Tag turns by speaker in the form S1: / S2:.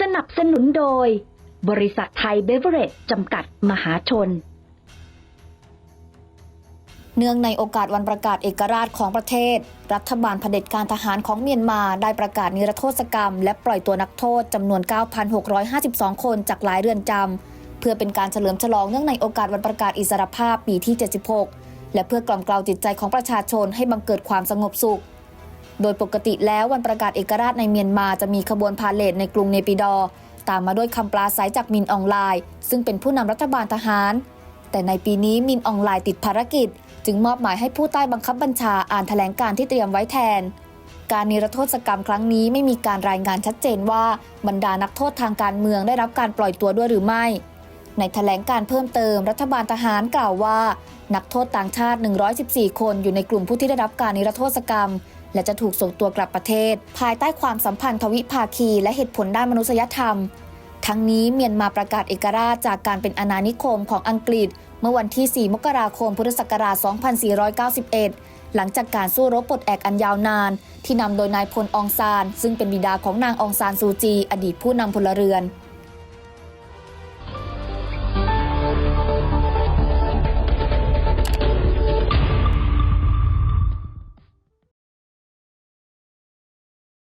S1: สนับสนุนโดย บริษัทไทยเบเวอเรจจำกัดมหาชน
S2: เนื่องในโอกาสวันประกาศเอกราชของประเทศ รัฐบาลเผด็จการทหารของเมียนมาได้ประกาศนิรโทษกรรม และปล่อยตัวนักโทษจำนวน 9,652 คนจากหลายเรือนจำเพื่อเป็นการเฉลิมฉลองเนื่องในโอกาสวันประกาศอิสรภาพปีที่ 76 และเพื่อกล่อมกล่าวจิตใจของประชาชนให้บังเกิดความสงบสุข โดยปกติแล้ววันประกาศเอกราชในเมียนมาจะมีขบวนพาเลทในกรุงเนปิดอ์ตามมาด้วยคำปราศัยจากมินออนไลน์ ซึ่งเป็นผู้นำรัฐบาลทหาร แต่ในปีนี้มินออนไลน์ติดภารกิจ จึงมอบหมายให้ผู้ใต้บังคับบัญชาอ่านแถลงการที่เตรียมไว้แทน การนิรโทษกรรมครั้งนี้ไม่มีการรายงานชัดเจนว่าบรรดานักโทษทางการเมืองได้รับการปล่อยตัวด้วยหรือไม่ ในแถลงการเพิ่มเติม รัฐบาลทหารกล่าวว่า นักโทษต่างชาติ 114 คนอยู่ในกลุ่มผู้ที่ได้รับการนิรโทษกรรม และจะถูกส่งตัวกลับประเทศ ภายใต้ความสัมพันธ์ทวิภาคี และเหตุผลด้านมนุษยธรรม ทั้งนี้เมียนมาประกาศเอกราชจากการเป็นอาณานิคมของอังกฤษ เมื่อวันที่ 4 มกราคม พุทธศักราช 2491 หลังจากการสู้รบปลดแอกอันยาวนาน ที่นำโดยนายพลองซาน ซึ่งเป็นบิดาของนางองซานซูจี อดีตผู้นำพลเรือน